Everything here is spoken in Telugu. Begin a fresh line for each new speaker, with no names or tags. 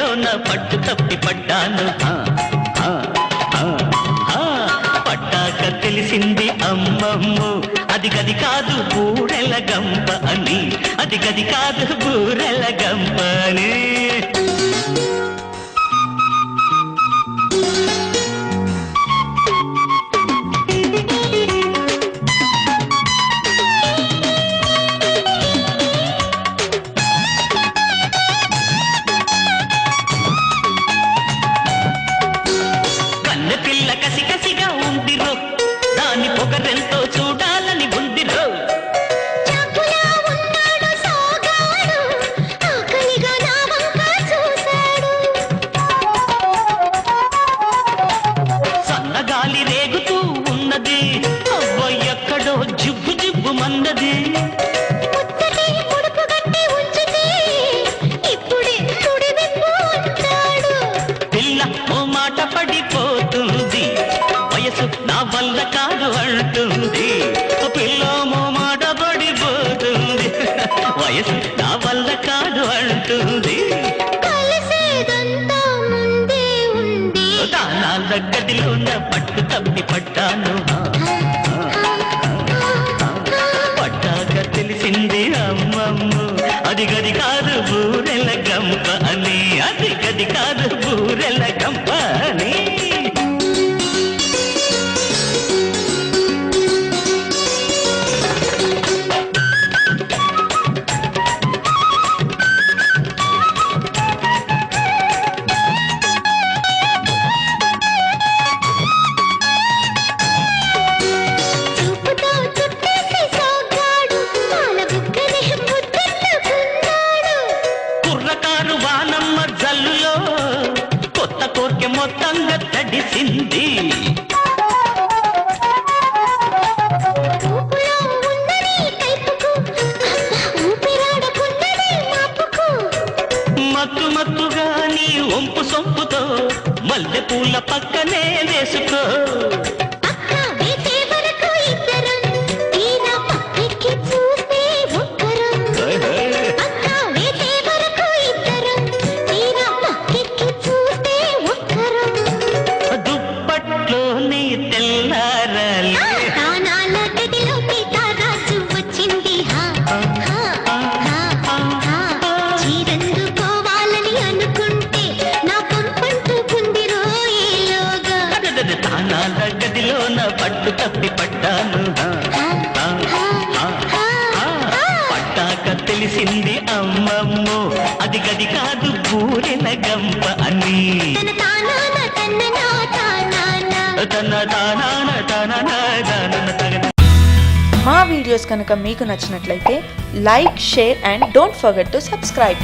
గదిలోన పట్టు తప్పి పడ్డాను. పడ్డాక తెలిసింది అమ్మమ్ము అది గది కాదు బూరెల గంప అని అది గది కాదు బూరెల గంప అని
అంటాడు.
పిల్ల ఓ మాట పడిపోతుంది. వయసు నా వల్ల కాదు అంటుంది. పిల్ల ఓ మాట పడిపోతుంది. వయసు నా వల్ల కాదు అంటుంది. గదిలోన పట్టు తప్పి పట్టాను. ఒంపు సొంపుతో మల్లె పూల పక్కనే వేసుకో. పట్టు తప్పి పడ్డాను. ఆ, ఆ, ఆ, ఆ. పట్టాక తెలిసింది అమ్మమ్మో అది గది కాదు బూరెల గంప అని.
తన
తన తన తన
మా వీడియోస్ కనుక మీకు నచ్చినట్లయితే like share and don't forget to subscribe.